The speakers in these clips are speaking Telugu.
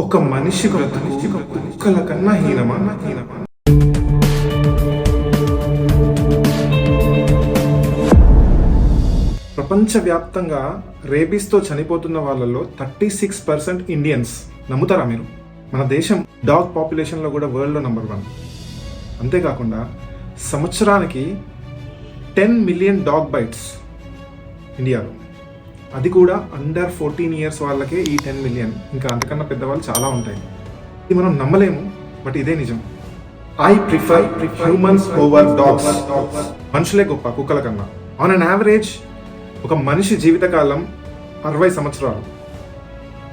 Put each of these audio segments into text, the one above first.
ఒక మనిషి బ్రతుకు కుక్కల కన్నా హీనమా హీనమా? ప్రపంచవ్యాప్తంగా రేబీస్తో చనిపోతున్న వాళ్ళలో థర్టీ సిక్స్ పర్సెంట్ ఇండియన్స్. నమ్ముతారా మీరు? మన దేశం డాగ్ పాపులేషన్లో కూడా వరల్డ్లో నెంబర్ వన్. అంతేకాకుండా సంవత్సరానికి టెన్ మిలియన్ డాగ్ బైట్స్ ఇండియాలో. అది కూడా అండర్ ఫోర్టీన్ ఇయర్స్ వాళ్ళకే ఈ టెన్ మిలియన్ ఇంకా అంతకన్నా పెద్దవాళ్ళు చాలా ఉంటాయి. ఇది మనం నమ్మలేము బట్ ఇదే నిజం. I prefer humans over dogs మనుషులే గొప్ప కుక్కల కన్నా. ఆన్ అన్ యావరేజ్ ఒక మనిషి జీవితకాలం అరవై సంవత్సరాలు.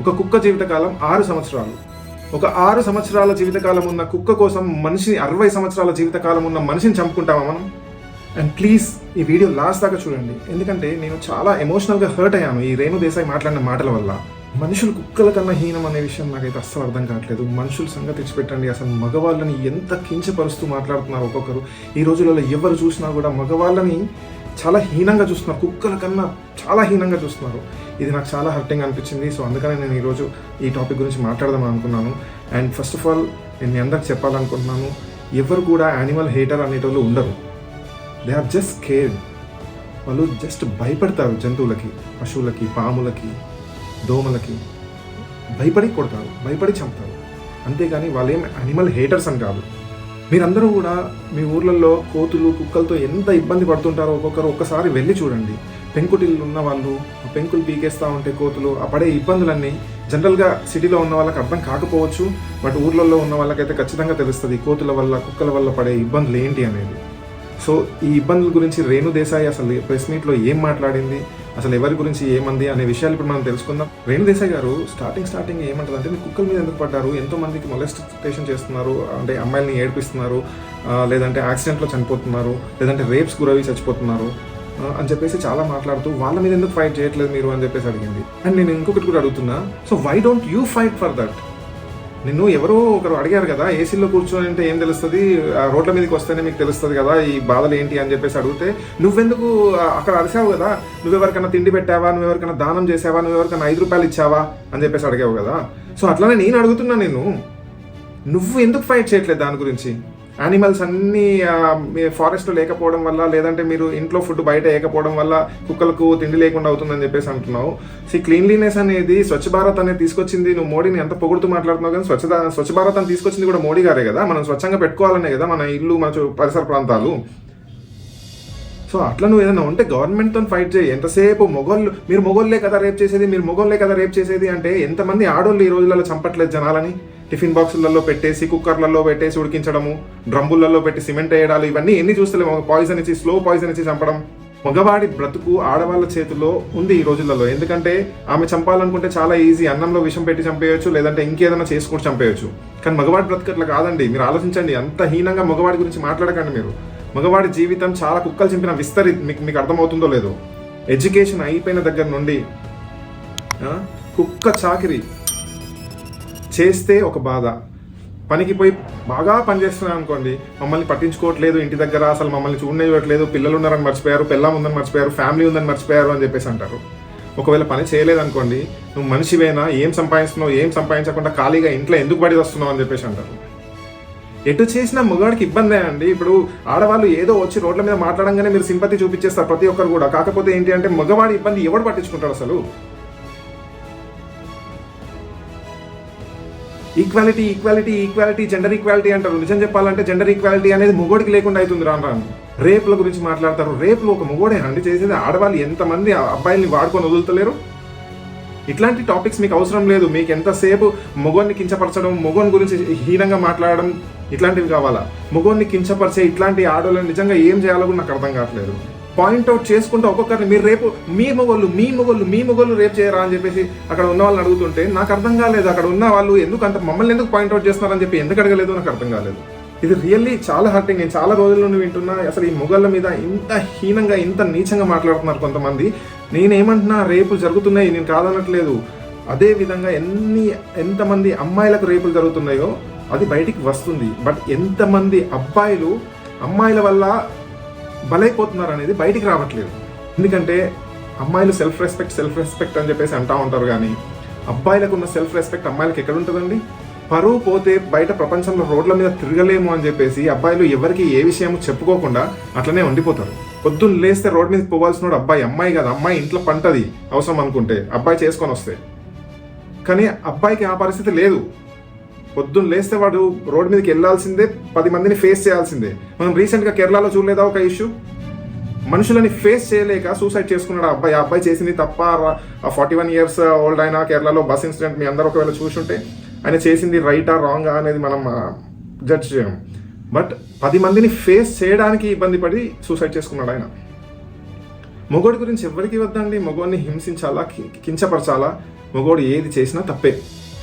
ఒక కుక్క జీవితకాలం ఆరు సంవత్సరాలు. ఒక ఆరు సంవత్సరాల జీవితకాలం ఉన్న కుక్క కోసం మనిషి అరవై సంవత్సరాల జీవితకాలం ఉన్న మనిషిని చంపుకుంటామా మనం? అండ్ ప్లీజ్ ఈ వీడియో లాస్ట్ దాకా చూడండి. ఎందుకంటే నేను చాలా ఎమోషనల్గా హర్ట్ అయ్యాను ఈ రేణు దేశాయ్ మాట్లాడిన మాటల వల్ల. మనుషులు కుక్కల కన్నా హీనం అనే విషయం నాకైతే అస్సలు అర్థం కావట్లేదు. మనుషులు సంగతి తెచ్చిపెట్టండి. అసలు మగవాళ్ళని ఎంత కించపరుస్తూ మాట్లాడుతున్నారు ఒక్కొక్కరు ఈ రోజులలో ఎవరు చూసినా కూడా మగవాళ్ళని చాలా హీనంగా చూస్తున్నారు. కుక్కల కన్నా చాలా హీనంగా చూస్తున్నారు. ఇది నాకు చాలా హర్టింగ్ అనిపించింది. సో అందుకనే నేను ఈరోజు ఈ టాపిక్ గురించి మాట్లాడదాం అనుకున్నాను. అండ్ ఫస్ట్ ఆఫ్ ఆల్ నేను మీ అందరికి చెప్పాలనుకుంటున్నాను. ఎవరు కూడా యానిమల్ హేటర్ అనేటోళ్ళు ఉండరు. దే ఆర్ జస్ట్ కేర్ వాళ్ళు జస్ట్ భయపడతారు జంతువులకి పశువులకి పాములకి దోమలకి. భయపడి కొడతారు భయపడి చంపుతారు. అంతేగాని వాళ్ళేం అనిమల్ హేటర్స్ అని కాదు. మీరందరూ కూడా మీ ఊర్లలో కోతులు కుక్కలతో ఎంత ఇబ్బంది పడుతుంటారో ఒక్కొక్కరు ఒక్కసారి వెళ్ళి చూడండి. పెంకుటిల్లు ఉన్న వాళ్ళు ఆ పెంకులు పీకేస్తూ ఉంటే కోతులు ఆ పడే ఇబ్బందులన్నీ జనరల్గా సిటీలో ఉన్న వాళ్ళకి అర్థం కాకపోవచ్చు బట్ ఊర్లలో ఉన్న వాళ్ళకైతే ఖచ్చితంగా తెలుస్తుంది కోతుల వల్ల కుక్కల వల్ల పడే ఇబ్బందులు ఏంటి అనేది. సో ఈ ఇబ్బందుల గురించి రేణు దేశాయ్ అసలు ప్రెస్ మీట్లో ఏం మాట్లాడింది? అసలు ఎవరి గురించి ఏమంది అనే విషయాలు ఇప్పుడు మనం తెలుసుకుందాం. రేణు దేశాయ్ గారు స్టార్టింగ్ స్టార్టింగ్ ఏమంటుంది అంటే కుక్కల మీద ఎందుకు పడ్డారు? ఎంతో మందికి మొలెస్టేషన్ చేస్తున్నారు. అంటే అమ్మాయిల్ని ఏడిపిస్తున్నారు. లేదంటే యాక్సిడెంట్లో చనిపోతున్నారు. లేదంటే రేప్స్ గురవి చచ్చిపోతున్నారు. అని చెప్పేసి చాలా మాట్లాడుతూ వాళ్ళ మీద ఎందుకు ఫైట్ చేయట్లేదు మీరు అని చెప్పేసి అడిగింది. అండ్ నేను ఇంకొకటి కూడా అడుగుతున్నా. So why don't you fight for that నిన్ను ఎవరో ఒకరు అడిగారు కదా ఏసీలో కూర్చొని అంటే ఏం తెలుస్తుంది? ఆ రోడ్ల మీదకి వస్తేనే మీకు తెలుస్తుంది కదా ఈ బాధలు ఏంటి అని చెప్పేసి అడిగితే నువ్వెందుకు అక్కడ అరిసావు కదా? నువ్వెవరికైనా తిండి పెట్టావా? నువ్వెవరికైనా దానం చేసావా? నువ్వెవరికైనా ఐదు రూపాయలు ఇచ్చావా? అని చెప్పేసి అడిగావు కదా. సో అట్లానే నేను అడుగుతున్నా నేను నువ్వు ఎందుకు ఫైట్ చేయట్లేదు దాని గురించి? యానిమల్స్ అన్నీ ఫారెస్ట్ లేకపోవడం వల్ల లేదంటే మీరు ఇంట్లో ఫుడ్ బయట వేయకపోవడం వల్ల కుక్కలకు తిండి లేకుండా అవుతుందని చెప్పేసి అంటున్నావు. సీ క్లీన్లీనెస్ అనేది స్వచ్ఛ భారత్ అనేది తీసుకొచ్చింది. నువ్వు మోడీని ఎంత పొగుడుతూ మాట్లాడుతున్నావు కానీ స్వచ్ఛత స్వచ్ఛ భారత్ అని తీసుకొచ్చింది కూడా మోడీ గారే కదా. మనం స్వచ్ఛంగా పెట్టుకోవాలనే కదా మన ఇల్లు మన పరిసర ప్రాంతాలు. సో అట్లా నువ్వు ఏదైనా ఉంటే గవర్నమెంట్తో ఫైట్ చేయి. ఎంతసేపు మొగోళ్ళు మీరు మొగోళ్ళే కదా రేప్ చేసేది మీరు మొగోళ్ళే కదా రేప్ చేసేది అంటే ఎంతమంది ఆడోళ్ళు ఈ రోజులలో చంపట్లేదు జనాలని? టిఫిన్ బాక్సులలో పెట్టేసి కుక్కర్లలో పెట్టేసి ఉడికించడము డ్రమ్ములలో పెట్టి సిమెంట్ వేయడాలు ఇవన్నీ ఎన్ని చూస్తలేము పాయిజన్ ఇచ్చి స్లో పాయిజన్ ఇచ్చి చంపడం. మగవాడి బ్రతుకు ఆడవాళ్ళ చేతిలో ఉంది ఈ రోజులలో. ఎందుకంటే ఆమె చంపాలనుకుంటే చాలా ఈజీ అన్నంలో విషం పెట్టి చంపేయచ్చు లేదంటే ఇంకేదైనా చేసుకుంటూ చంపేయచ్చు. కానీ మగవాడి బ్రతుకు అట్లా కాదండి. మీరు ఆలోచించండి. అంత హీనంగా మగవాడి గురించి మాట్లాడకండి మీరు. మగవాడి జీవితం చాలా కుక్కలు చింపిన విస్తరి మీకు మీకు అర్థమవుతుందో లేదో. ఎడ్యుకేషన్ అయిపోయిన దగ్గర నుండి కుక్క చాకిరి చేస్తే ఒక బాధ. పనికి పోయి బాగా పనిచేస్తున్నాను అనుకోండి మమ్మల్ని పట్టించుకోవట్లేదు ఇంటి దగ్గర అసలు మమ్మల్ని చూడనివ్వట్లేదు పిల్లలు ఉన్నారని మర్చిపోయారు పిల్లం ఉందని మర్చిపోయారు ఫ్యామిలీ ఉందని మర్చిపోయారు అని చెప్పేసి అంటారు. ఒకవేళ పని చేయలేదనుకోండి నువ్వు మనిషివేనా ఏం సంపాదిస్తున్నావు ఏం సంపాదించకుండా ఖాళీగా ఇంట్లో ఎందుకు పడి వస్తున్నావు అని చెప్పేసి అంటారు. ఎటు చేసినా మగవాడికి ఇబ్బందే అండి. ఇప్పుడు ఆడవాళ్ళు ఏదో వచ్చి రోడ్ల మీద మాట్లాడంగానే మీరు సింపతి చూపించేస్తారు ప్రతి ఒక్కరు కూడా. కాకపోతే ఏంటి అంటే మగవాడి ఇబ్బంది ఎవడు పట్టించుకుంటాడు అసలు? Equality equality equality gender equality అంటారు. నిజం చెప్పాలంటే జెండర్ ఈక్వాలిటీ అనేది మొగోడికి లేకుండా అవుతుంది రాను రాను. రేపుల గురించి మాట్లాడతారు. రేపులు ఒక మొగోడే అండి చేసేది ఆడవాళ్ళు ఎంతమంది అబ్బాయిల్ని వాడుకొని వదులుతలేరు? ఇట్లాంటి టాపిక్స్ మీకు అవసరం లేదు. మీకు ఎంతసేపు మొగోన్ని కించపరచడం మొగోని గురించి హీనంగా మాట్లాడడం ఇట్లాంటివి కావాలా? మొగోన్ని కించపరిచే ఇట్లాంటి ఆడవాళ్ళని నిజంగా ఏం చేయాలో కూడా నాకు అర్థం కావట్లేదు. పాయింట్ అవుట్ చేసుకుంటూ ఒక్కొక్కరిని మీరు రేపు మీ మొగళ్ళు మీ మొగోళ్ళు మీ మొగోళ్ళు రేపు చేయరా అని చెప్పేసి అక్కడ ఉన్న వాళ్ళని అడుగుతుంటే నాకు అర్థం కాలేదు. అక్కడ ఉన్న వాళ్ళు ఎందుకు అంత మమ్మల్ని ఎందుకు పాయింట్ అవుట్ చేస్తున్నారని చెప్పి ఎందుకు అడగలేదు నాకు అర్థం కాలేదు. ఇది రియల్లీ చాలా హర్టింగ్. నేను చాలా రోజుల నుండి వింటున్నా అసలు ఈ మొగళ్ళ మీద ఇంత హీనంగా ఇంత నీచంగా మాట్లాడుతున్నారు కొంతమంది. నేనేమంటున్నా రేపు జరుగుతున్నాయి నేను కాదనట్లేదు. అదే విధంగా ఎన్ని ఎంతమంది అమ్మాయిలకు రేపులు జరుగుతున్నాయో అది బయటికి వస్తుంది. బట్ ఎంతమంది అబ్బాయిలు అమ్మాయిల వల్ల బలైపోతున్నారు అనేది బయటికి రావట్లేదు. ఎందుకంటే అమ్మాయిలు సెల్ఫ్ రెస్పెక్ట్ సెల్ఫ్ రెస్పెక్ట్ అని చెప్పేసి అంటా ఉంటారు కానీ అబ్బాయిలకు ఉన్న సెల్ఫ్ రెస్పెక్ట్ అమ్మాయిలకు ఎక్కడ ఉంటుందండి? పరువు పోతే బయట ప్రపంచంలో రోడ్ల మీద తిరగలేము అని చెప్పేసి అబ్బాయిలు ఎవరికి ఏ విషయం చెప్పుకోకుండా అట్లనే ఉండిపోతారు. పొద్దున్న లేస్తే రోడ్ మీద పోవాల్సిన వాడు అబ్బాయి అమ్మాయి కాదు అమ్మాయి ఇంట్లో పంటది అవసరం అనుకుంటే అబ్బాయి చేసుకొని వస్తే. కానీ అబ్బాయికి ఆ పరిస్థితి లేదు. పొద్దున్న లేస్తే వాడు రోడ్ మీదకి వెళ్ళాల్సిందే పది మందిని ఫేస్ చేయాల్సిందే. మనం రీసెంట్గా కేరళలో చూడలేదా ఒక ఇష్యూ మనుషులని ఫేస్ చేయలేక సూసైడ్ చేసుకున్నాడు ఆ అబ్బాయి. ఆ అబ్బాయి చేసింది తప్ప ఫార్టీ వన్ ఇయర్స్ ఓల్డ్ అయినా కేరళలో బస్ ఇన్సిడెంట్ మీ అందరూ ఒకవేళ చూసుంటే ఆయన చేసింది రైటా రాంగ్ అనేది మనం జడ్జ్ చేయం బట్ పది మందిని ఫేస్ చేయడానికి ఇబ్బంది పడి సూసైడ్ చేసుకున్నాడు ఆయన. మొగోడి గురించి ఎవరికి వద్దండి. మగోడిని హింసించాలా కించపరచాలా? మగోడు ఏది చేసినా తప్పే.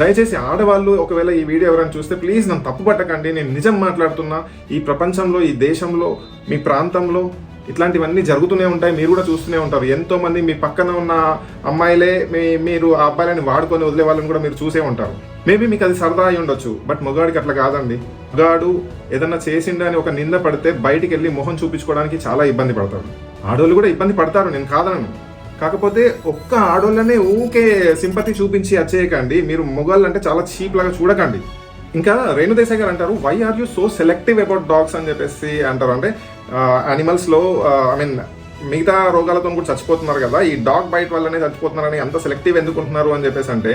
దయచేసి ఆడవాళ్ళు ఒకవేళ ఈ వీడియో ఎవరైనా చూస్తే ప్లీజ్ నన్ను తప్పు పట్టకండి. నేను నిజం మాట్లాడుతున్నా. ఈ ప్రపంచంలో ఈ దేశంలో మీ ప్రాంతంలో ఇట్లాంటివన్నీ జరుగుతూనే ఉంటాయి. మీరు కూడా చూస్తూనే ఉంటారు. ఎంతోమంది మీ పక్కన ఉన్న అమ్మాయిలే మీ మీరు ఆ అబ్బాయిలని వాడుకొని వదిలే వాళ్ళని కూడా మీరు చూసే ఉంటారు. మేబీ మీకు అది సరదా అయి ఉండొచ్చు బట్ మొగాడికి అట్లా కాదండి. మొగాడు ఏదన్నా చేసిండు అని ఒక నింద పడితే బయటికి వెళ్ళి మొహం చూపించుకోవడానికి చాలా ఇబ్బంది పడతాడు. ఆడవాళ్ళు కూడా ఇబ్బంది పడతారు నేను కాదనను. కాకపోతే ఒక్క ఆడోళ్ళనే ఊకే సింపతి చూపించి వచ్చేయకండి మీరు మొగాళ్ళు అంటే చాలా చీప్ లాగా చూడకండి. ఇంకా రేణుదేశాయ్ గారు అంటారు why are you so selective about dogs అని చెప్పేసి అంటారు. అంటే అనిమల్స్లో ఐ మీన్ మిగతా రోగాలతో కూడా చచ్చిపోతున్నారు కదా ఈ డాగ్ బైట్ వల్లనే చచ్చిపోతున్నారని అంత సెలెక్టివ్ ఎందుకుంటున్నారు అని చెప్పేసి అంటే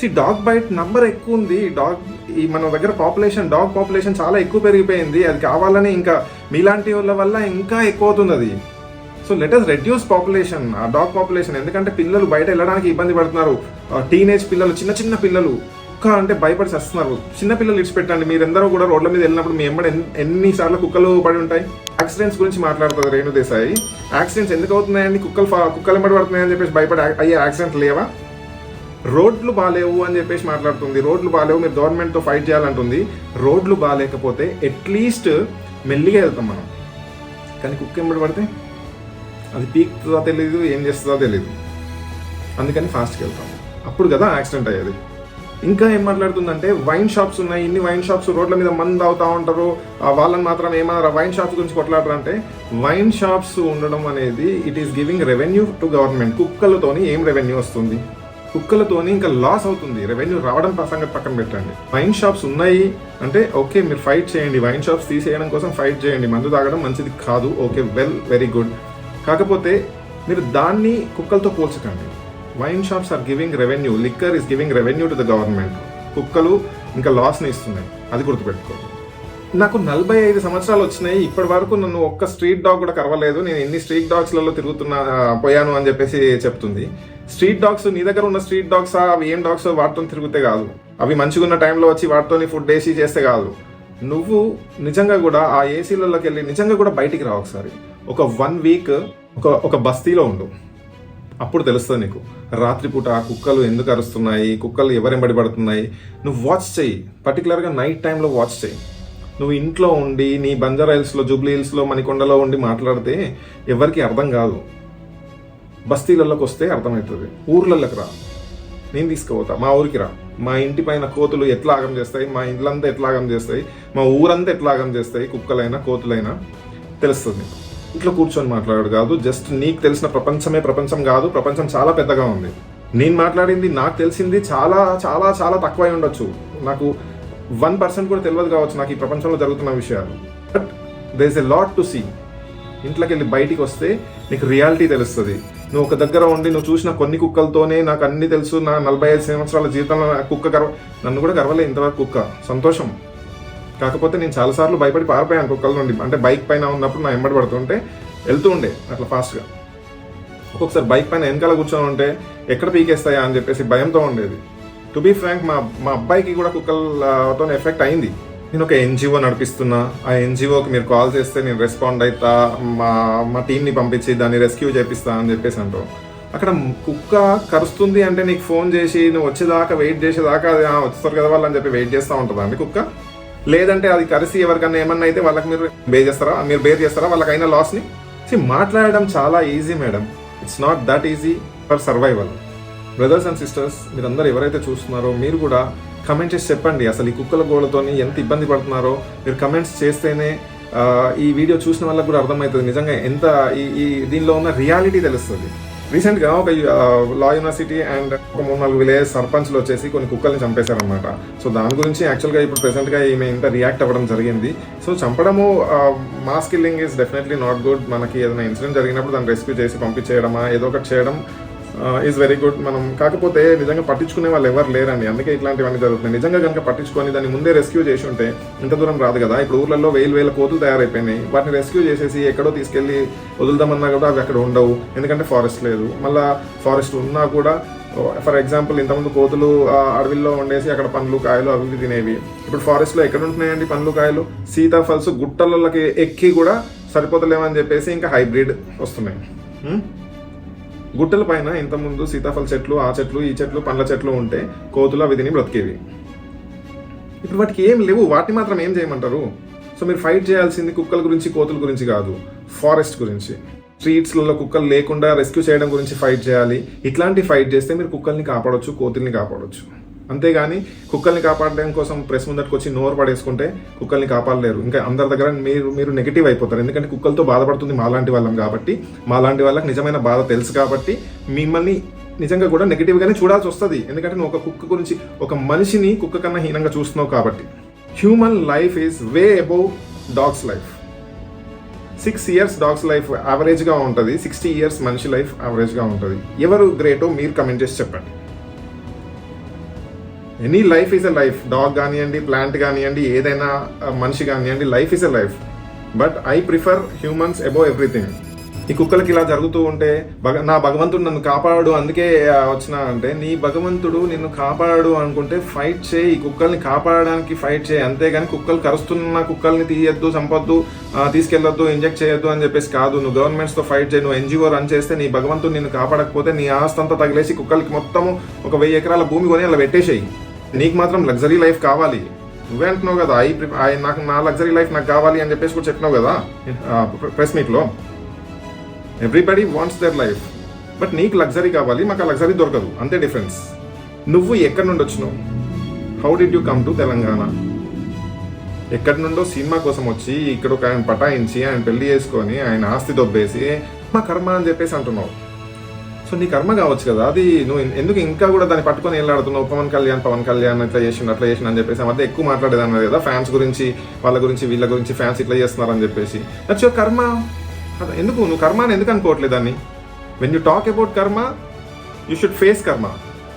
సి డాగ్ బైట్ నంబర్ ఎక్కువ ఉంది. డాగ్ ఈ మన దగ్గర పాపులేషన్ డాగ్ పాపులేషన్ చాలా ఎక్కువ పెరిగిపోయింది. అది కావాలని ఇంకా మీలాంటి వాళ్ళ వల్ల ఇంకా ఎక్కువ అవుతుంది అది so let us reduce population ఆ డాగ్ పాపులేషన్ ఎందుకంటే పిల్లలు బయట వెళ్ళడానికి ఇబ్బంది పడుతున్నారు. Uh, టీనేజ్ పిల్లలు చిన్న చిన్న పిల్లలు. కుక్క అంటే భయపడి వస్తున్నారు చిన్న పిల్లలు విడిచిపెట్టండి. మీరందరూ కూడా రోడ్ల మీద వెళ్ళినప్పుడు మీ ఎంబడి ఎన్నిసార్లు కుక్కలు పడి ఉంటాయి? యాక్సిడెంట్స్ గురించి మాట్లాడుతుంది రేణు దేశాయి యాక్సిడెంట్స్ ఎందుకు అవుతున్నాయని కుక్కలు కుక్కలు ఎంబడి పడుతున్నాయని చెప్పేసి భయపడి అయ్యే యాక్సిడెంట్ లేవా? రోడ్లు బాగాలేవు అని చెప్పేసి మాట్లాడుతుంది. రోడ్లు బాగాలేవు మీరు గవర్నమెంట్తో ఫైట్ చేయాలంటుంది. రోడ్లు బాగాలేకపోతే అట్లీస్ట్ మెల్లిగా వెళ్తాం మనం. కానీ కుక్క ఎంబడి పడితే అది పీక్తుందో తెలియదు ఏం చేస్తుందో తెలియదు అందుకని ఫాస్ట్కి వెళ్తాం. అప్పుడు కదా యాక్సిడెంట్ అయ్యేది. ఇంకా ఏం మాట్లాడుతుందంటే వైన్ షాప్స్ ఉన్నాయి ఇన్ని వైన్ షాప్స్ రోడ్ల మీద మంది అవుతా ఉంటారు ఆ వాళ్ళని మాత్రం ఏమన్నారా వైన్ షాప్స్ గురించి కొట్లాడరు వైన్ షాప్స్ ఉండడం అనేది it is giving revenue to government కుక్కలతోని ఏం రెవెన్యూ వస్తుంది? కుక్కలతోని ఇంకా లాస్ అవుతుంది. రెవెన్యూ రావడం సంగతి పక్కన పెట్టండి. వైన్ షాప్స్ ఉన్నాయి అంటే ఓకే మీరు ఫైట్ చేయండి. వైన్ షాప్స్ తీసేయడం కోసం ఫైట్ చేయండి. మందు తాగడం మంచిది కాదు. ఓకే వెల్ వెరీ గుడ్ కాకపోతే మీరు దాన్ని కుక్కలతో పోల్చకండి. Wine shops are giving revenue liquor is giving revenue to the government కుక్కలు ఇంకా లాస్ని ఇస్తున్నాయి. అది గుర్తుపెట్టుకోండి నాకు నలభై ఐదు సంవత్సరాలు వచ్చినాయి. ఇప్పటి వరకు నన్ను ఒక్క స్ట్రీట్ డాగ్ కూడా కరవలేదు. నేను ఎన్ని స్ట్రీట్ డాగ్స్లలో తిరుగుతున్నా పోయాను అని చెప్పేసి చెప్తుంది. స్ట్రీట్ డాగ్స్ నీ దగ్గర ఉన్న స్ట్రీట్ డాగ్స్ అవి ఏం డాగ్స్ వాటితో తిరిగితే కాదు. అవి మంచిగా ఉన్న టైంలో వచ్చి వాటితోని ఫుడ్ వేసి చేస్తే కాదు. నువ్వు నిజంగా కూడా ఆ ఏసీలలోకి వెళ్ళి నిజంగా కూడా బయటికి రా ఒకసారి. ఒక వన్ వీక్ ఒక ఒక బస్తీలో ఉండు. అప్పుడు తెలుస్తుంది నీకు. రాత్రిపూట ఆ కుక్కలు ఎందుకు అరుస్తున్నాయి? కుక్కలు ఎవరెంబడి పడుతున్నాయి? నువ్వు వాచ్ చెయ్యి. పర్టికులర్గా నైట్ టైంలో వాచ్ చెయ్యి. నువ్వు ఇంట్లో ఉండి నీ బంజారా హిల్స్లో జూబ్లీ హిల్స్లో మణికొండలో ఉండి మాట్లాడితే ఎవరికి అర్థం కాదు. బస్తీలలోకి వస్తే అర్థమవుతుంది ఊర్లలోకి రా. నేను తీసుకుపోతా. మా ఊరికి రా. మా ఇంటి పైన కోతులు ఎట్లా ఆగం చేస్తాయి? మా ఇండ్లంతా ఎట్లా ఆగం చేస్తాయి? మా ఊరంతా ఎట్లా ఆగం చేస్తాయి? కుక్కలైనా కోతులైనా? తెలుస్తుంది. ఇట్లా కూర్చొని మాట్లాడాడు కాదు. జస్ట్ నీకు తెలిసిన ప్రపంచమే ప్రపంచం కాదు. ప్రపంచం చాలా పెద్దగా ఉంది. నేను మాట్లాడింది నాకు తెలిసింది చాలా చాలా చాలా తక్కువై ఉండొచ్చు. నాకు వన్ పర్సెంట్ కూడా తెలియదు కావచ్చు నాకు ఈ ప్రపంచంలో జరుగుతున్న విషయాలు. But there is a lot to see ఇంట్లోకి వెళ్ళి బయటికి వస్తే నీకు రియాలిటీ తెలుస్తుంది. నువ్వు ఒక దగ్గర ఉండి నువ్వు చూసిన కొన్ని కుక్కలతోనే నాకు అన్ని తెలుసు. నా నలభై ఐదు సంవత్సరాల జీవితంలో నా కుక్క గర్వ నన్ను కూడా గర్వలే ఇంతవరకు కుక్క. సంతోషం. కాకపోతే నేను చాలాసార్లు భయపడి పారిపోయాను కుక్కల నుండి. అంటే బైక్ పైన ఉన్నప్పుడు నా ఎంబడి పడుతుంటే వెళ్తూ ఉండే అట్లా ఫాస్ట్గా. ఒక్కొక్కసారి బైక్ పైన వెనకాల కూర్చొని ఉంటే ఎక్కడ పీకేస్తాయా అని చెప్పేసి భయంతో ఉండేది. టు బీ ఫ్రాంక్ మా మా అబ్బాయికి కూడా కుక్కలతో ఎఫెక్ట్ అయింది. నేను ఒక ఎన్జిఓ నడిపిస్తున్నా. ఆ ఎన్జిఓకి మీరు కాల్ చేస్తే నేను రెస్పాండ్ అవుతా మా మా టీంని పంపించి దాన్ని రెస్క్యూ చేపిస్తా అని చెప్పేసి అంటాం అక్కడ కుక్క కరుస్తుంది అంటే నీకు ఫోన్ చేసి నువ్వు వచ్చేదాకా వెయిట్ చేసేదాకా అది వచ్చేస్తారు కదా వాళ్ళు అని చెప్పి వెయిట్ చేస్తూ ఉంటుందా అండి కుక్క? లేదంటే అది కరిసి ఎవరికన్నా ఏమన్నా అయితే వాళ్ళకి మీరు బే చేస్తారా? మీరు బేర్ చేస్తారా? వాళ్ళకైనా లాస్ని సి మాట్లాడడం చాలా easy madam it's not that easy for survival brothers and sisters మీరందరూ ఎవరైతే చూస్తున్నారో మీరు కూడా కమెంట్ చేసి చెప్పండి. అసలు ఈ కుక్కల గోళ్ళతోని ఎంత ఇబ్బంది పడుతున్నారో మీరు కమెంట్స్ చేస్తేనే ఈ వీడియో చూసిన వాళ్ళకి కూడా అర్థమవుతుంది. నిజంగా ఎంత ఈ ఈ దీనిలో ఉన్న రియాలిటీ తెలుస్తుంది. రీసెంట్గా ఒక లా యూనివర్సిటీ అండ్ ఒక మూడు నాలుగు విలేజ్ సర్పంచ్లు వచ్చేసి కొన్ని కుక్కల్ని చంపేశారనమాట సో దాని గురించి యాక్చువల్గా ఇప్పుడు ప్రెసెంట్గా ఈమె ఇంత రియాక్ట్ అవ్వడం జరిగింది. So చంపడము mass killing is definitely not good మనకి ఏదైనా ఇన్సిడెంట్ జరిగినప్పుడు దాన్ని రెస్క్యూ చేసి పంపించేయడమా ఏదో ఒకటి చేయడం ఈజ్ వెరీ గుడ్ మనం కాకపోతే నిజంగా పట్టించుకునే వాళ్ళు ఎవరు లేరండి. అందుకే ఇట్లాంటివన్నీ జరుగుతున్నాయి. నిజంగా కనుక పట్టించుకొని దాన్ని ముందే రెస్క్యూ చేసి ఉంటే ఇంత దూరం రాదు కదా. ఇప్పుడు ఊర్లలో వేలు వేల కోతులు తయారైపోయినాయి. వాటిని రెస్క్యూ చేసేసి ఎక్కడో తీసుకెళ్ళి వదులుదామన్నా కూడా అవి అక్కడ ఉండవు. ఎందుకంటే ఫారెస్ట్ లేదు. మళ్ళా ఫారెస్ట్ ఉన్నా కూడా ఫర్ ఎగ్జాంపుల్ ఇంతకుముందు కోతులు అడవిల్లో అడవిలో ఉండేసి అక్కడ పండ్లు కాయలు అవి తినేవి. ఇప్పుడు ఫారెస్ట్లో ఎక్కడుంటున్నాయండి ఎక్కడ ఉంటున్నాయండి పండ్లు కాయలు? సీతాఫల్స్ గుట్టలకి ఎక్కి కూడా సరిపోతలేమని చెప్పేసి ఇంకా హైబ్రిడ్ వస్తున్నాయి. Hmm? గుట్టల పైన ఇంతకుముందు సీతాఫల చెట్లు ఆ చెట్లు ఈ చెట్లు పండ్ల చెట్లు ఉంటే కోతులు అవి తిని బ్రతికేవి. ఇప్పుడు వాటికి ఏం లేవు వాటిని మాత్రం ఏం చేయమంటారు? సో మీరు ఫైట్ చేయాల్సింది కుక్కల గురించి కోతుల గురించి కాదు ఫారెస్ట్ గురించి. స్ట్రీట్స్లలో కుక్కలు లేకుండా రెస్క్యూ చేయడం గురించి ఫైట్ చేయాలి. ఇట్లాంటి ఫైట్ చేస్తే మీరు కుక్కల్ని కాపాడొచ్చు కోతుల్ని కాపాడొచ్చు. అంతేగాని కుక్కల్ని కాపాడడం కోసం ప్రెస్ ముందరికి వచ్చి నోరు పడేసుకుంటే కుక్కల్ని కాపాడలేరు. ఇంకా అందరి దగ్గర మీరు మీరు నెగిటివ్ అయిపోతారు. ఎందుకంటే కుక్కలతో బాధపడుతుంది మాలాంటి వాళ్ళం కాబట్టి మాలాంటి వాళ్ళకి నిజమైన బాధ తెలుసు కాబట్టి మిమ్మల్ని నిజంగా కూడా నెగిటివ్గానే చూడాల్సి వస్తుంది. ఎందుకంటే నువ్వు ఒక కుక్క గురించి ఒక మనిషిని కుక్క కన్నా హీనంగా చూస్తున్నావు కాబట్టి. Human life is way above dogs life six years dogs life యావరేజ్గా ఉంటుంది. సిక్స్టీ ఇయర్స్ మనిషి లైఫ్ యావరేజ్గా ఉంటుంది. ఎవరు గ్రేటో మీరు కమెంట్ చేసి చెప్పండి. Any life is a life dog కానివ్వండి ప్లాంట్ కానివ్వండి ఏదైనా మనిషి కానివ్వండి life is a life but I prefer humans above everything ఈ కుక్కలకి ఇలా జరుగుతూ ఉంటే భగ నా భగవంతుడు నన్ను కాపాడు అందుకే వచ్చినా అంటే నీ భగవంతుడు నిన్ను కాపాడు అనుకుంటే ఫైట్ చేయి. ఈ కుక్కల్ని కాపాడడానికి ఫైట్ చేయి. అంతేగాని కుక్కలు కరుస్తున్న కుక్కల్ని తీయద్దు చంపొద్దు తీసుకెళ్ళొద్దు ఇంజెక్ట్ చేయొద్దు అని చెప్పేసి కాదు. నువ్వు గవర్నమెంట్స్తో ఫైట్ చేయి. నువ్వు ఎన్జిఓ రన్ చేస్తే నీ భగవంతుడు నిన్ను కాపాడకపోతే నీ ఆస్తంతా తగిలేసి కుక్కలకి మొత్తము ఒక వెయ్యి ఎకరాల భూమి కొని అలా పెట్టేసేయి. నీకు మాత్రం లగ్జరీ లైఫ్ కావాలి. నువ్వే అంటున్నావు కదా ఐ ఐ నాకు నా లగ్జరీ లైఫ్ నాకు కావాలి అని చెప్పేసి కూడా చెప్పినావు కదా ప్రెస్ మీట్లో everybody wants their life but నీకు లగ్జరీ కావాలి మాకు ఆ లగ్జరీ దొరకదు. అంతే డిఫరెన్స్ నువ్వు ఎక్కడి నుండి వచ్చినావు? How did you come to Telangana? ఎక్కడి నుండో సినిమా కోసం వచ్చి ఇక్కడ ఒక ఆయన పటాయించి ఆయన పెళ్ళి చేసుకొని ఆయన ఆస్తి దొబ్బేసి మా కర్మ అని చెప్పేసి అంటున్నావు. సో నీ కర్మ కావచ్చు కదా అది నువ్వు ఎందుకు ఇంకా కూడా దాన్ని పట్టుకొని వెళ్ళాడుతున్నావు పవన్ కళ్యాణ్ పవన్ కళ్యాణ్ ఇట్లా చేసిన అట్లా చేసిన అని చెప్పేసి మధ్య ఎక్కువ మాట్లాడేదాన్ని కదా ఫ్యాన్స్ గురించి వాళ్ళ గురించి వీళ్ళ గురించి ఫ్యాన్స్ ఇట్లా చేస్తున్నారు అని చెప్పేసి. దట్స్ యువర్ కర్మ. ఎందుకు? నువ్వు కర్మ అని ఎందుకు అనుకోవట్లేదు దాన్ని? When you talk about karma you should face karma.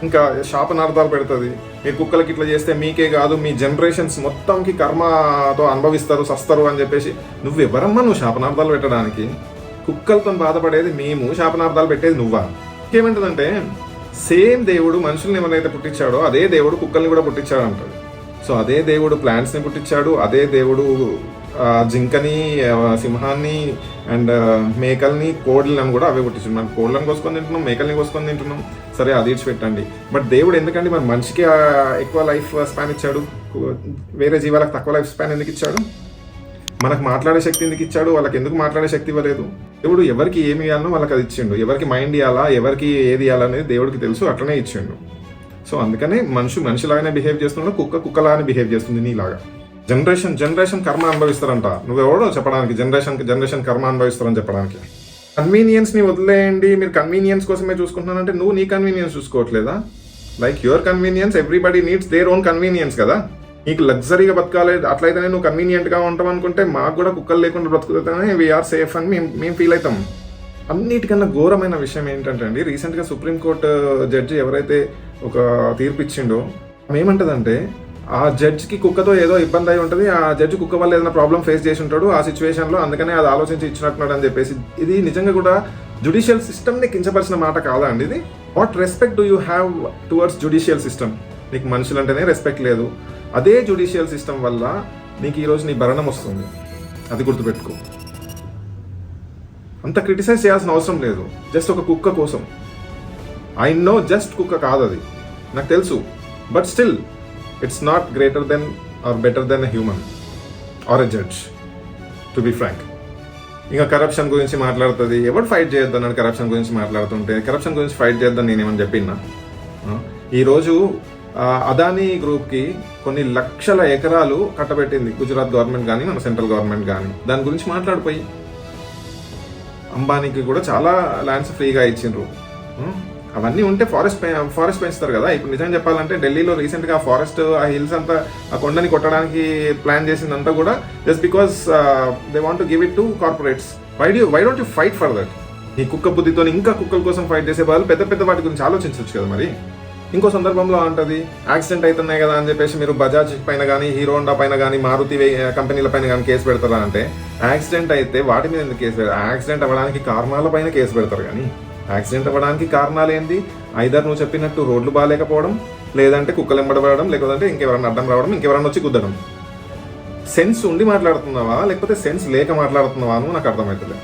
ఇంకా శాపనార్థాలు పెడుతుంది. మీరు కుక్కలకి ఇట్లా చేస్తే మీకే కాదు మీ జనరేషన్స్ మొత్తంకి కర్మతో అనుభవిస్తారు సస్తారు అని చెప్పేసి నువ్వు ఎవరమ్మా నువ్వు శాపనార్థాలు పెట్టడానికి? కుక్కలతో బాధపడేది మేము శాపనార్థాలు పెట్టేది నువ్వా? ఇంకేమంటుందంటే సేమ్ దేవుడు మనుషుల్ని ఎవరైతే పుట్టించాడో అదే దేవుడు కుక్కల్ని కూడా పుట్టించాడు అంటాడు సో అదే దేవుడు ప్లాంట్స్ని పుట్టించాడు అదే దేవుడు జింకని సింహాన్ని అండ్ మేకల్ని కోళ్ళని కూడా అవే పుట్టించాడు. మనం కోళ్ళని కోసుకొని తింటున్నాం మేకల్ని కోసుకొని తింటున్నాం. సరే అది ఇచ్చిపెట్టండి బట్ దేవుడు ఎందుకండి మన మనిషికి ఎక్కువ లైఫ్ స్పాన్ ఇచ్చాడు? వేరే జీవాలకు తక్కువ లైఫ్ స్పాన్ ఎందుకు ఇచ్చాడు? మనకు మాట్లాడే శక్తి ఎందుకు ఇచ్చాడు? వాళ్ళకి ఎందుకు మాట్లాడే శక్తి ఇవ్వలేదు? దేవుడు ఎవరికి ఏమి ఇవ్వాలనో వాళ్ళకి అది ఇచ్చిండు. ఎవరికి మైండ్ ఇవ్వాలా ఎవరికి ఏది ఇవ్వాలనేది దేవుడికి తెలుసు అట్లనే ఇచ్చిండు. సో అందుకనే మనిషి మనిషిలాగానే బిహేవ్ చేస్తున్నాడు కుక్క కుక్కలాగానే బిహేవ్ చేస్తుంది నీలాగా. జనరేషన్ జనరేషన్ కర్మ అనుభవిస్తారంట. నువ్వెవడో చెప్పడానికి జనరేషన్ జనరేషన్ కర్మ అనుభవిస్తారని చెప్పడానికి. కన్వీనియన్స్ని వదిలేయండి. మీరు కన్వీనియన్స్ కోసమే చూసుకుంటున్నానంటే నువ్వు నీ convenience చూసుకోవట్లేదా? Like your convenience everybody needs their own convenience కదా? నీకు లగ్జరీగా బతకాలి అట్లయితేనే నువ్వు కన్వీనియంట్గా ఉంటాం అనుకుంటే మాకు కూడా కుక్కలు లేకుండా బ్రతుకుతానే వీఆర్ సేఫ్ అని మేము మేము ఫీల్ అవుతాం. అన్నిటికన్నా ఘోరమైన విషయం ఏంటంటే అండి రీసెంట్గా సుప్రీంకోర్టు జడ్జి ఎవరైతే ఒక తీర్పు ఇచ్చిండో ఏమంటదంటే ఆ జడ్జికి కుక్కతో ఏదో ఇబ్బంది అయి ఉంటుంది ఆ జడ్జి కుక్క వల్ల ఏదైనా ప్రాబ్లం ఫేస్ చేసి ఉంటాడు ఆ సిచ్యువేషన్లో అందుకనే అది ఆలోచించి ఇచ్చినట్టున్నాడు అని చెప్పేసి ఇది నిజంగా కూడా జుడిషియల్ సిస్టమ్ని కించపరిచిన మాట కాదా అండి ఇది? What respect do you have towards judicial system నీకు మనుషులంటేనే రెస్పెక్ట్ లేదు. అదే జ్యుడిషియల్ సిస్టమ్ వల్ల నీకు ఈరోజు నీ భరణం వస్తుంది. అది గుర్తుపెట్టుకో. అంత క్రిటిసైజ్ చేయాల్సిన అవసరం లేదు. జస్ట్ ఒక కుక్క కోసం. ఐ నో జస్ట్ కుక్క కాదు అది నాకు తెలుసు. But still it's not greater than or better than a human or a judge to be frank ఇంకా కరప్షన్ గురించి మాట్లాడుతుంది. ఎవరు ఫైట్ చేయొద్దు అన్నాడు కరప్షన్ గురించి మాట్లాడుతుంటే? కరప్షన్ గురించి ఫైట్ చేద్దాం నేనేమని చెప్పినా ఈరోజు అదానీ గ్రూప్కి కొన్ని లక్షల ఎకరాలు కట్టబెట్టింది గుజరాత్ గవర్నమెంట్ కానీ మన సెంట్రల్ గవర్నమెంట్ కానీ దాని గురించి మాట్లాడిపోయి అంబానీకి కూడా చాలా ల్యాండ్స్ ఫ్రీగా ఇచ్చిండ్రు. అవన్నీ ఉంటే ఫారెస్ట్ ఫారెస్ట్ పెంచుతారు కదా. ఇప్పుడు నిజం చెప్పాలంటే ఢిల్లీలో రీసెంట్గా ఆ ఫారెస్ట్ ఆ హిల్స్ అంతా ఆ కొండని కొట్టడానికి ప్లాన్ చేసిందంతా కూడా just because they want to give it to corporates why do why don't you fight for that ఈ కుక్క బుద్ధితో ఇంకా కుక్కల కోసం ఫైట్ చేసే వాళ్ళు పెద్ద పెద్ద వాటి గురించి ఆలోచించవచ్చు కదా మరి? ఇంకో సందర్భంలో అంటది యాక్సిడెంట్ అవుతున్నాయి కదా అని చెప్పేసి మీరు బజాజ్ పైన కానీ హీరో హోండా పైన కానీ మారుతి కంపెనీల పైన కానీ కేసు పెడతారా అంటే యాక్సిడెంట్ అయితే వాటి మీద ఎందుకు కేసు పెడతారు? యాక్సిడెంట్ అవ్వడానికి కారణాల పైన కేసు పెడతారు కానీ యాక్సిడెంట్ అవ్వడానికి కారణాలు ఏంటి ఐదర్ నువ్వు చెప్పినట్టు రోడ్లు బాగాలేకపోవడం లేదంటే కుక్కలు ఎంబడబడడం లేకపోతే ఇంకెవరన్నా అడ్డం రావడం ఇంకెవరన్నా వచ్చి గుద్దడం. సెన్స్ ఉండి మాట్లాడుతున్నావా? లేకపోతే సెన్స్ లేక మాట్లాడుతున్నావా? అని నాకు అర్థమవుతుంది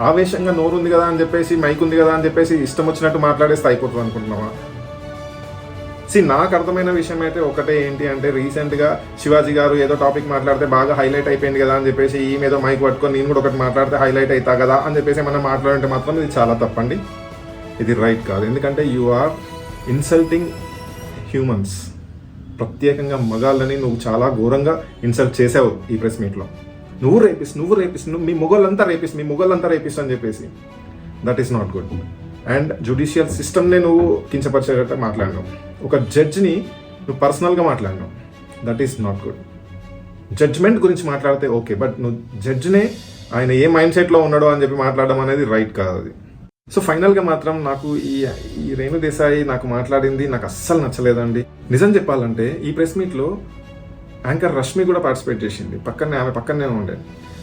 ఆవేశంగా నోరు ఉంది కదా అని చెప్పేసి మైక్ ఉంది కదా అని చెప్పేసి ఇష్టం వచ్చినట్టు మాట్లాడేస్తే అయిపోతుంది అనుకుంటున్నావా? సి నాకు అర్థమైన విషయం అయితే ఒకటే ఏంటి అంటే రీసెంట్గా శివాజీ గారు ఏదో టాపిక్ మాట్లాడితే బాగా హైలైట్ అయిపోయింది కదా అని చెప్పేసి ఈ మీద మైక్ పట్టుకొని నేను కూడా ఒకటి మాట్లాడితే హైలైట్ అవుతా కదా అని చెప్పేసి మనం మాట్లాడంటే మాత్రం ఇది చాలా తప్పండి. ఇది రైట్ కాదు. ఎందుకంటే యు ఆర్ ఇన్సల్టింగ్ హ్యూమన్స్ ప్రత్యేకంగా మగాళ్ళని నువ్వు చాలా ఘోరంగా ఇన్సల్ట్ చేసావు ఈ ప్రెస్ మీట్లో నువ్వు రేపిస్ నువ్వు రేపిస్ నువ్వు మీ మొగోళ్ళంతా రేపిస్ మీ మొగోళ్ళంతా రేపిస్ అని చెప్పేసి. That is not good and judicial సిస్టమ్నే నువ్వు కించపరిచేటట్టు మాట్లాడినావు ఒక జడ్జిని నువ్వు పర్సనల్గా మాట్లాడినావు that is not good judgement గురించి మాట్లాడితే ఓకే బట్ నువ్వు జడ్జ్నే ఆయన ఏ మైండ్ సెట్లో ఉన్నాడో అని చెప్పి మాట్లాడడం అనేది రైట్ కాదు అది. సో ఫైనల్గా మాత్రం నాకు ఈ ఈ రేణు దేశాయి నాకు మాట్లాడింది నాకు అస్సలు నచ్చలేదండి. నిజం చెప్పాలంటే ఈ ప్రెస్ మీట్లో యాంకర్ రష్మి కూడా పార్టిసిపేట్ చేసింది. పక్కనే ఆమె పక్కనే ఉండే.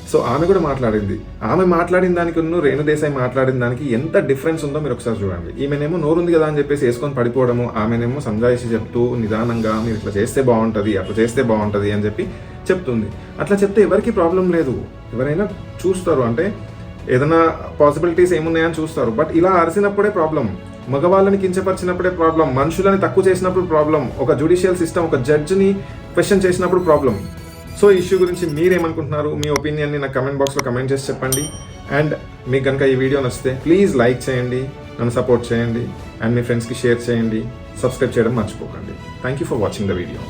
సో ఆమె కూడా మాట్లాడింది. ఆమె మాట్లాడిన దానికి రేణు దేశాయి మాట్లాడిన దానికి ఎంత డిఫరెన్స్ ఉందో మీరు ఒకసారి చూడండి. ఈమెనేమో నోరుంది కదా అని చెప్పేసి వేసుకొని పడిపోవడము ఆమెనేమో సంజాయిషి చెప్తూ నిదానంగా మీరు ఇట్లా చేస్తే బాగుంటుంది అట్లా చేస్తే బాగుంటుంది అని చెప్పి చెప్తుంది. అట్లా చెప్తే ఎవరికి ప్రాబ్లం లేదు. ఎవరైనా చూస్తారు. అంటే ఏదైనా పాసిబిలిటీస్ ఏమున్నాయని చూస్తారు. బట్ ఇలా అరిసినప్పుడే ప్రాబ్లం మగవాళ్ళని కించపరిచినప్పుడే ప్రాబ్లం మనుషులని తక్కువ చేసినప్పుడు ప్రాబ్లం ఒక జ్యుడిషియల్ సిస్టమ్ ఒక జడ్జిని క్వశ్చన్ చేసినప్పుడు ప్రాబ్లం. సో ఈ ఇష్యూ గురించి మీరేమనుకుంటున్నారు? మీ ఒపీనియన్ని నాకు కమెంట్ బాక్స్లో కమెంట్ చేసి చెప్పండి. అండ్ మీకు కనుక ఈ వీడియో నచ్చితే ప్లీజ్ లైక్ చేయండి నన్ను సపోర్ట్ చేయండి అండ్ మీ ఫ్రెండ్స్కి షేర్ చేయండి సబ్స్క్రైబ్ చేయడం మర్చిపోకండి. Thank you for watching the video